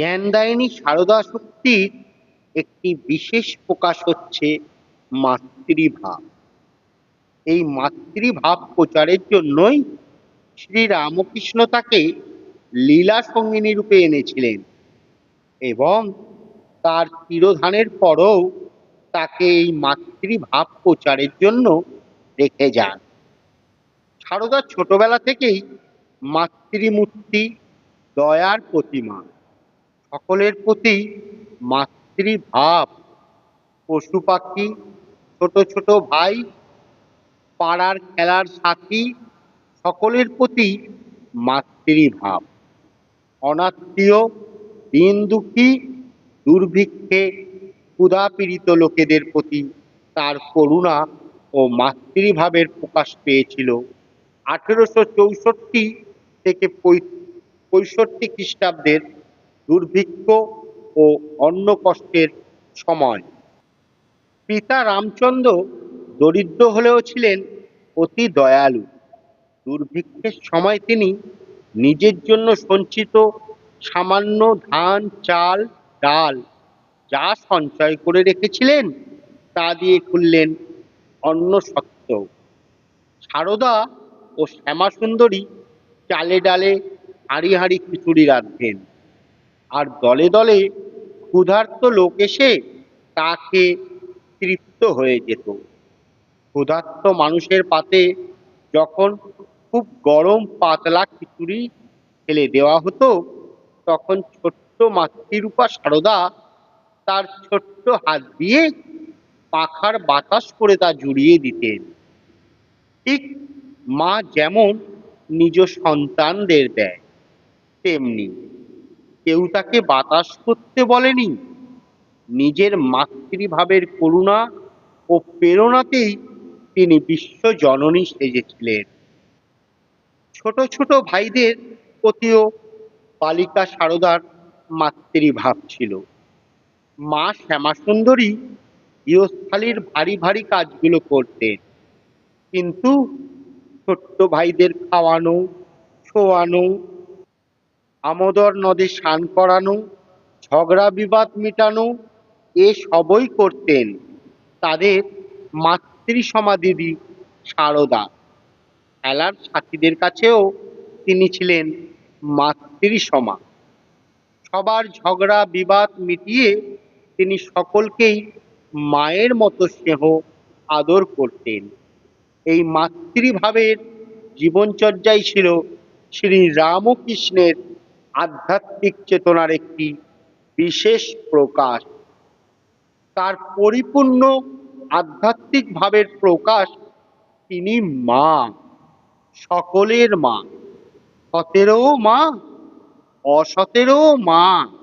জ্ঞানদায়িনী সারদা শক্তির একটি বিশেষ প্রকাশ হচ্ছে মাতৃভাব। এই মাতৃভাব প্রচারের জন্যই শ্রী রামকৃষ্ণ তাকে লীলা সঙ্গিনী রূপে এনেছিলেন এবং তার তিরোধানের পরও তাকে এই মাতৃভাব প্রচারের জন্য রেখে যান। সারদা ছোটবেলা থেকেই মাতৃমূর্তি, দয়ার প্রতিমা। সকলের প্রতি মাতৃভাব। পশু পাখি, ছোট ছোট ভাই, পাড়ার খেলার সাথী, সকলের প্রতি মাতৃভাব। অনাত্মীয়, দিন দুঃখী, দুর্ভিক্ষে ক্ষুধাপীড়িত লোকেদের প্রতি তার করুণা ও মাতৃভাবের প্রকাশ পেয়েছিল। আঠেরোশো চৌষট্টি থেকে পঁয়ষট্টি খ্রিস্টাব্দের দুর্ভিক্ষ ও অন্ন কষ্টের সময়। পিতা রামচন্দ্র দরিদ্র হলেও ছিলেন অতি দয়ালু। দুর্ভিক্ষের সময় তিনি নিজের জন্য সঞ্চিত সামান্য ধান, চাল, ডাল যা সঞ্চয় করে রেখেছিলেন, তা দিয়ে খুললেন অন্ন সত্য সারদা ও শ্যামাসুন্দরী চালে ডালে হাঁড়ি হাঁড়ি খিচুড়ি রাঁধতেন। আর দলে দলে ক্ষুধার্ত লোক এসে তাকে তৃপ্ত হয়ে যেত। ক্ষুধার্ত মানুষের পাতে যখন খুব গরম পাতলা খিচুড়ি ফেলে দেওয়া হতো, তখন ছোট্ট মাতৃরূপা সারদা তার ছোট্ট হাত দিয়ে পাখার বাতাস করে তা জুড়িয়ে দিতেন। ঠিক মা যেমন নিজ সন্তানদের দেয়, তেমনি কেউ তাকে বাতাস করতে বলেনি। নিজের মাতৃভাবের করুণা ও প্রেরণাতেই তিনি বিশ্ব জননী সেজেছিলেন ছোট ছোট ভাইদের প্রতিও বালিকা সারদার মাতৃভাব ছিল। মা শ্যামাসুন্দরী গৃহস্থালির ভারী ভারী কাজগুলো করতেন। কিন্তু ছোট্ট ভাইদের খাওয়ানো, শোয়ানো আমোদর নদে স্নান করানো, ঝগড়া বিবাদ মেটানো, এ সবই করতেন তাদের মাতৃসমা দিদি সারদা। খেলার সাথীদের কাছেও তিনি ছিলেন মাতৃসমা। সবার ঝগড়া বিবাদ মিটিয়ে তিনি সকলকেই মায়ের মতো স্নেহ আদর করতেন। এই মাতৃভাবের জীবনচর্যাই ছিল শ্রী রামকৃষ্ণের আধ্যাত্মিক চেতনার একটি বিশেষ প্রকাশ। তার পরিপূর্ণ আধ্যাত্মিক ভাবের প্রকাশ তিনি মা, সকলের মা, সতেরো মা, অসতেরো মা।